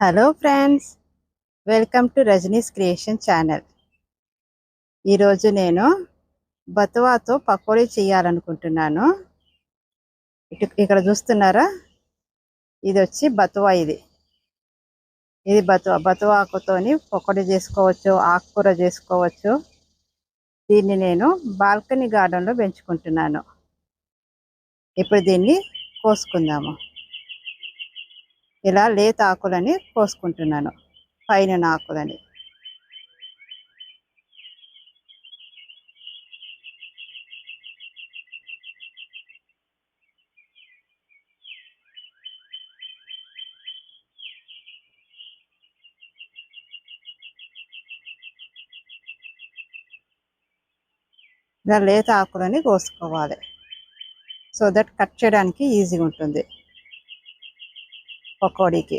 Hello friends welcome to Rajani's creation channel ఈరోజు నేను బతువాతో పకోడీ చేయాలనుకుంటున్నాను. ఇటు ఇక్కడ చూస్తున్నారా? ఇది వచ్చి బతువా ఇది. ఇది బతువా బతువా ఆకుతోని పకోడీ చేసుకోవచ్చు ఆకుకూర చేసుకోవచ్చు. దీన్ని నేను బాల్కనీ గార్డెన్లో పెంచుకుంటున్నాను. ఇప్పుడు దీన్ని కోసుకుందాము. ఇలా లేత ఆకులని కోసుకుంటున్నాను. పైన ఆకులని ఇలా లేత ఆకులని కోసుకోవాలి. సో దట్ కట్ చేయడానికి ఈజీగా ఉంటుంది. పకోడీకి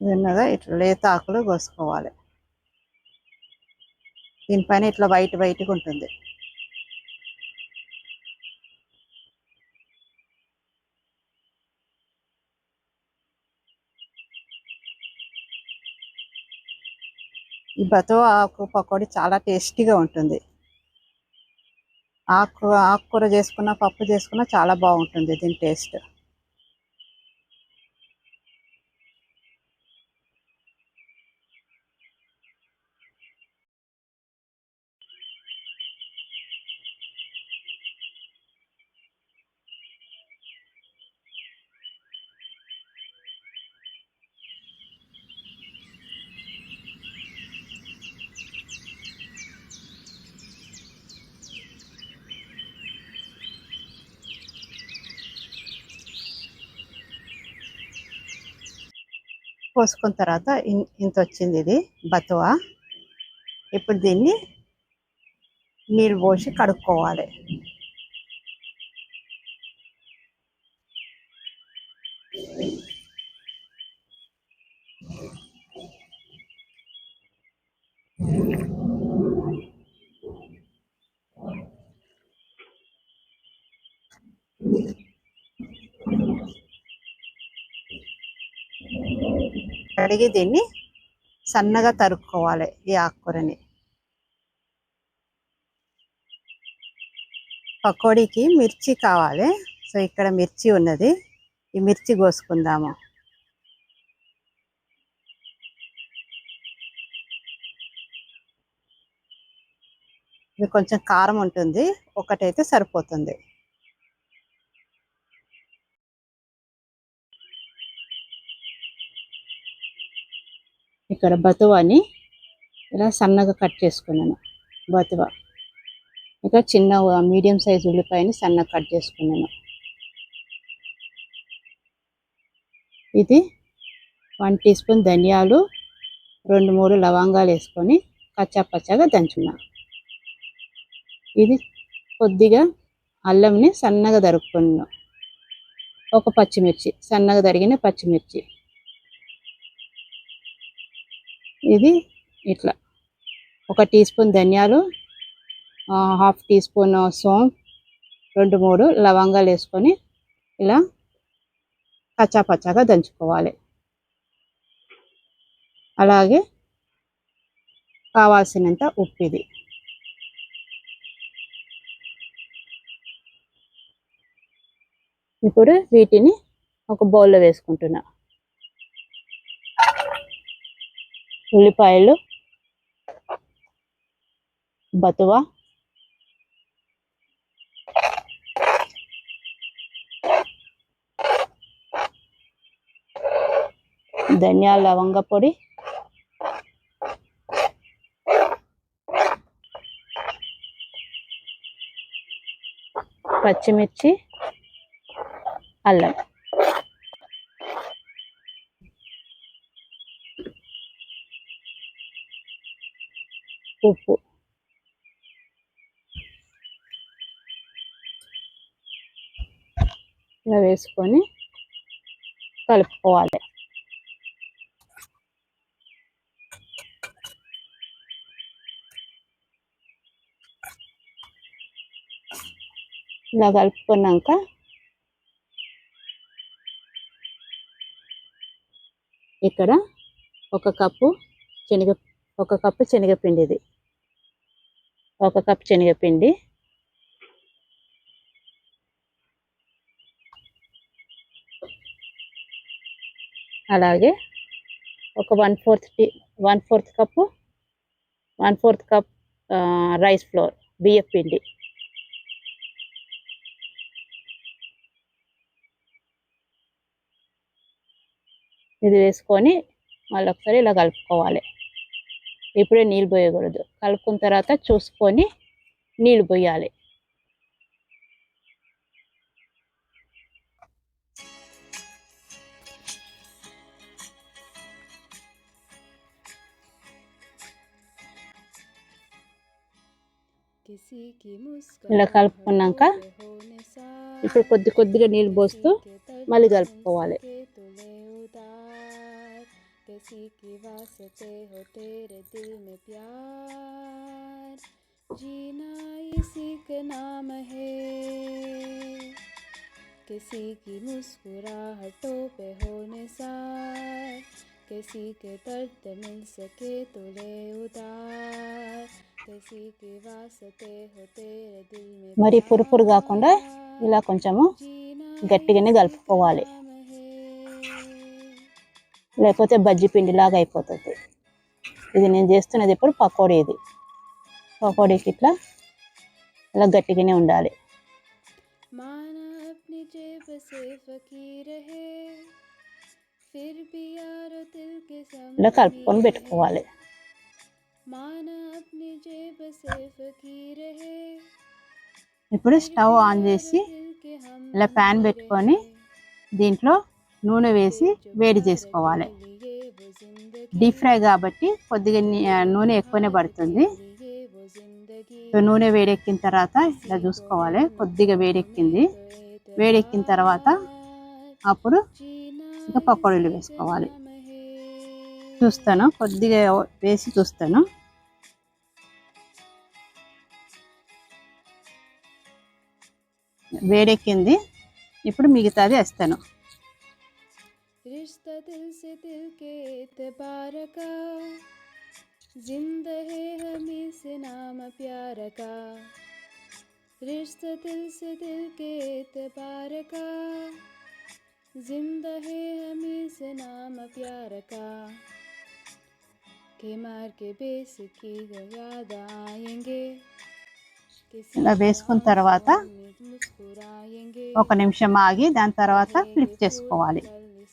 తిన్నగా ఇట్లా లేత ఆకులు కోసుకోవాలి దీనిపైన ఇట్లా వైట్ వైట్గా ఉంటుంది ఈ బతువ ఆకు పకోడీ చాలా టేస్టీగా ఉంటుంది. ఆకు ఆకుకూర చేసుకున్న పప్పు చేసుకున్న చాలా బాగుంటుంది దీని టేస్ట్. పోసుకున్న తర్వాత ఇంత వచ్చింది ఇది బతువ. ఇప్పుడు దీన్ని నీళ్ళు పోసి కడుక్కోవాలి. కడిగి దీన్ని సన్నగా తరుక్కోవాలి ఈ ఆకుకూరని. పకోడీకి మిర్చి కావాలి. సో ఇక్కడ మిర్చి ఉన్నది. ఈ మిర్చి కోసుకుందాము. ఇది కొంచెం కారం ఉంటుంది. ఒకటైతే సరిపోతుంది. ఇక్కడ బతువాని ఇలా సన్నగా కట్ చేసుకున్నాను. బతువ. ఇక్కడ చిన్న మీడియం సైజ్ ఉల్లిపాయని సన్నగా కట్ చేసుకున్నాను. ఇది వన్ టీ స్పూన్ ధనియాలు రెండు మూడు లవంగాలు వేసుకొని పచ్చా పచ్చగా దంచున్నా ఇది కొద్దిగా అల్లంని సన్నగా తరుక్కున్నాను. ఒక పచ్చిమిర్చి సన్నగా తరిగిన పచ్చిమిర్చి. ఇది ఇట్లా. ఒక టీ స్పూన్ ధనియాలు హాఫ్ టీ స్పూన్ సోంఫ్ రెండు మూడు లవంగాలు వేసుకొని ఇలా కచ్చాపచ్చాగా దంచుకోవాలి. అలాగే కావాల్సినంత ఉప్పు ఇది. ఇప్పుడు వీటిని ఒక బౌల్లో వేసుకుంటున్నా. ఉల్లిపాయలు బతువ ధనియాల లవంగ పొడి పచ్చిమిర్చి అల్లం. ఉప్పు ఇలా వేసుకొని కలుపుకోవాలి. ఇలా కలుపుకున్నాక ఇక్కడ ఒక కప్పు శనగ ఒక కప్పు శనగపిండిది. ఒక కప్ శనగపిండి. అలాగే ఒక one fourth tea one fourth cup one fourth cup rice flour బియ్యం పిండి. ఇది వేసుకొని మళ్ళీ ఒకసారి ఇలా కలుపుకోవాలి. ఇప్పుడే నీళ్ళు పోయకూడదు. కలుపుకున్న తర్వాత చూసుకొని నీళ్ళు పోయాలి. ఇలా కలుపుకున్నాక ఇప్పుడు కొద్ది కొద్దిగా నీళ్ళు పోస్తూ మళ్ళీ కలుపుకోవాలి. किसी की वास्ते हो तेरे दिल में प्यार जीना इसी का नाम है किसी की मुस्कुराहटों पे हो निसार किसी के दर्द मिल सके तो ले उतार किसी की वास्ते हो तेरे दिल में మరి పురు పురు కాకుండా ఇలా కొంచెము గట్టిగానే కలుపుకోవాలి లేకపోతే బజ్జీ పిండిలాగా అయిపోతుంది. ఇది నేను చేస్తున్నది ఇప్పుడు పకోడీ ఇది. పకోడీకి ఇట్లా ఇలా గట్టిగానే ఉండాలి. ఇలా కలుపుకొని పెట్టుకోవాలి. ఇప్పుడు స్టవ్ ఆన్ చేసి ఇలా ప్యాన్ పెట్టుకొని దీంట్లో నూనె వేసి వేడి చేసుకోవాలి. డీప్ ఫ్రై కాబట్టి కొద్దిగా నూనె ఎక్కువనే పడుతుంది. నూనె వేడెక్కిన తర్వాత ఇలా చూసుకోవాలి. కొద్దిగా వేడెక్కింది. వేడెక్కిన తర్వాత అప్పుడు ఇంకా పకోడీలు వేసుకోవాలి. చూస్తాను. కొద్దిగా వేసి చూస్తాను. వేడెక్కింది. ఇప్పుడు మిగతాది వేస్తాను. रिश्ता दिल से दिल के एतबार का जिंदा है हमें से नाम प्यार का रिश्ता दिल से दिल के एतबार का जिंदा है हमें से नाम प्यार का के मार के बेस की वो याद आएंगे किसी ఇలా వేసుకున్న తర్వాత में मुस्कुराएंगे ఒక నిమిషం ఆగి దాని తర్వాత ఫ్లిప్ చేసుకోవాలి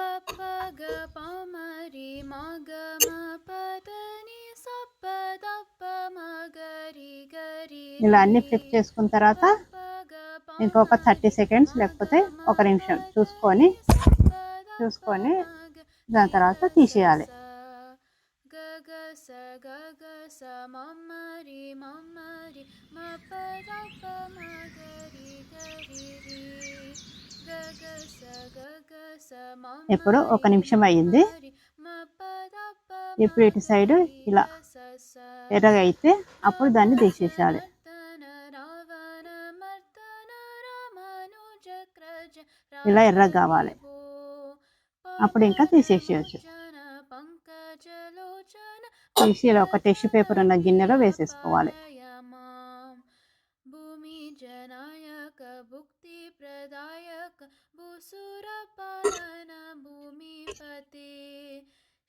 పప్ప పమరి మగ మదని సప్ప మగరి గరి ఇలా అన్ని ఫ్లిప్ చేసుకున్న తర్వాత ఇంకొక థర్టీ సెకండ్స్ లేకపోతే ఒక నిమిషం చూసుకొని చూసుకొని దాని తర్వాత తీసేయాలి. ఇప్పుడు ఒక నిమిషం అయ్యింది. ఇప్పుడు ఇటు సైడ్ ఇలా ఎర్రగా అయితే అప్పుడు దాన్ని తీసేసేయాలి ఇలా ఎర్రగా కావాలి అప్పుడు ఇంకా తీసేసేయచ్చు. తీసి ఇలా ఒక టిష్యూ పేపర్ ఉన్న గిన్నెలో వేసేసుకోవాలి. భూమి జనాయక భుక్తి ప్రదాయక భూసుర పాలన భూమిపతి.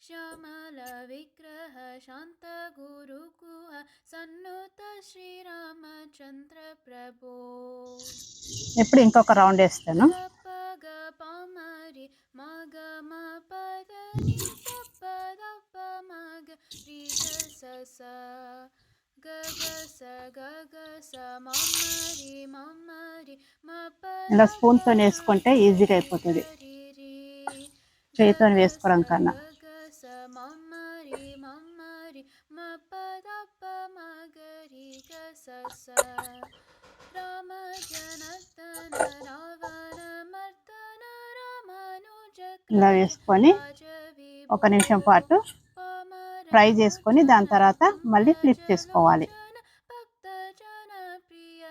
శ్యామల విగ్రహ శాంత గురు కుహ సన్నుత శ్రీరామచంద్ర ప్రభో. ఇప్పుడు ఇంకొక రౌండ్ వేస్తాను. సప్ప గ పమరి మగ మ పద ని ప మగ రి స. స గ గ స గ గ స మ మమ్మరి మమ్మరి మప ఇలా స్పూన్తో వేసుకుంటే ఈజీగా అయిపోతుంది. చేతితో వేసుకోవడం కన్నా. గగస మమ్మరి మమ్మరి మపదప స గస రామ జనతన రావణ మర్దన రామానుజ ఇలా వేసుకొని ఒక నిమిషం పాటు ఫ్రై చేసుకొని దాని తర్వాత మళ్ళీ ఫ్లిప్ చేసుకోవాలి. ప్రియ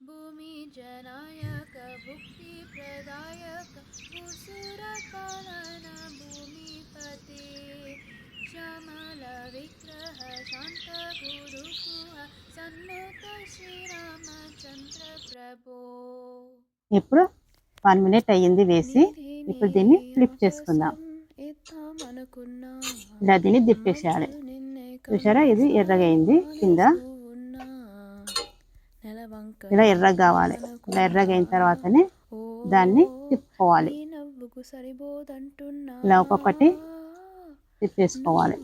భూమి జనాయక విగ్రహ శాంత ఇప్పుడు వన్ మినిట్ అయ్యింది వేసి ఇప్పుడు దీన్ని ఫ్లిప్ చేసుకుందాం. ఇలా దీన్ని తిప్పేసేయాలి. చూసారా ఇది ఎర్రగా అయింది కింద ఇలా ఎర్రగా కావాలి. ఇలా ఎర్రగా అయిన తర్వాతనే దాన్ని తిప్పుకోవాలి. ఇలా ఒక్కొక్కటి తిప్పేసుకోవాలి.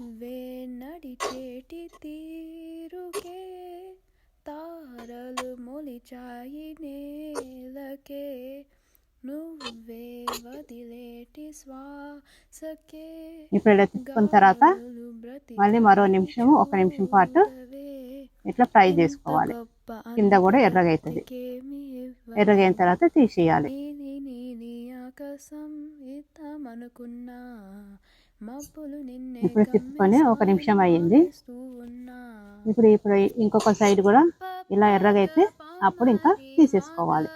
తారలు మొలిచాయి నేలకే. నువ్వే వదిలేటి శ్వాసకే ఇప్పుడు ఇలా తిప్పుకున్న తర్వాత మళ్ళీ మరో నిమిషము ఒక నిమిషం పాటు ఇట్లా ఫ్రై చేసుకోవాలి. కింద కూడా ఎర్రగా అవుతుంది అంతకేమీ ఎర్రగా అయిన తర్వాత తీసేయాలి. ఇప్పుడు తిప్పుకొని ఒక నిమిషం అయ్యింది. ఇప్పుడు ఇప్పుడు ఇంకొక సైడ్ కూడా ఇలా ఎర్రగా అయితే అప్పుడు ఇంకా తీసేసుకోవాలి.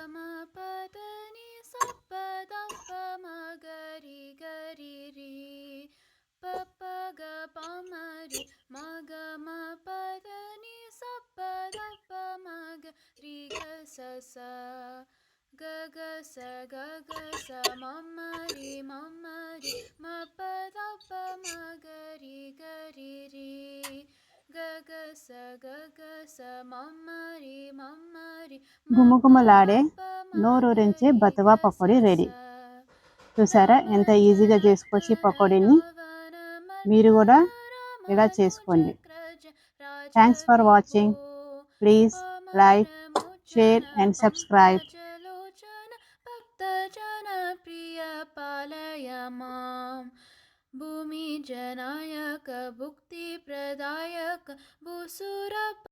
మగ మ పదని సప్పదప్ప మగ రి గ స స గ గ స గ గ స మమ్మరి మమ్మరి మ పదప్ప మగరి గరి రి గ గ స గ గ స మమ్మరి మమ్మరి గుమగుమలాడే నోరూరించే బతువా పకోడీ రెడీ. చూసారా ఎంత ఈజీగా చేసుకోవచ్చు ఈ పకోడీని? మీరు కూడా ఇలా చేసుకోండి. Thanks for watching please like share and subscribe భక్తజన ప్రియ పాలయ మాం భూమి